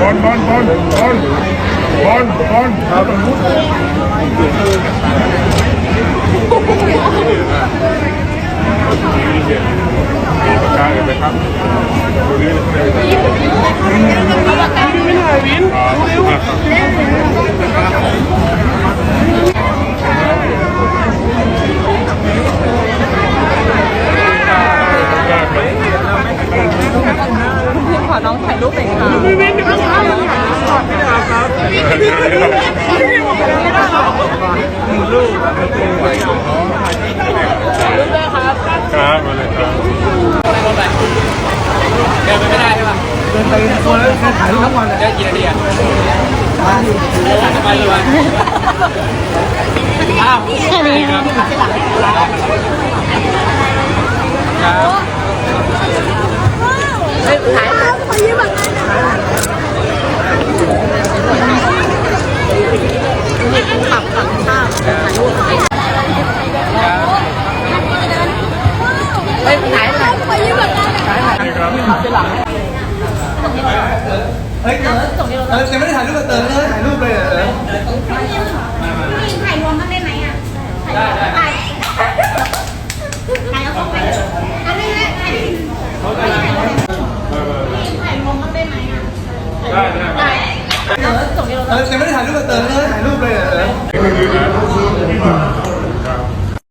บอลบอลบอลบอลบอลบอลครับมีประกาศไหมครับดูนี่ อน้องถ่ายรูปหน่อยค่ะครับมาเลยครับเดินไปไม่ได้ใช่ป่ะเดินไปตัวแล้วถ่ายรูปทั้งวันเลยได้กี่นาทีอะสบายสบายอ้าวแค่นี้ค่ะครับถ่า ไปไหนไปยืมแบบนั้นเฮ้ยเออยังไม่ได้ถ่ายรูปกับเติร์นเลยถ่ายรูปเลยเออถ่ายรวมกันได้ไหมอะได้ได้ถ่ายแล้วก็ไปอันนี้นะถ่ายถ่ายรวมกันได้ไหมอะได้ได้เออยังไม่ได้ถ่ายรูปกับเติร์นเลยถ่ายรูปเลยเออ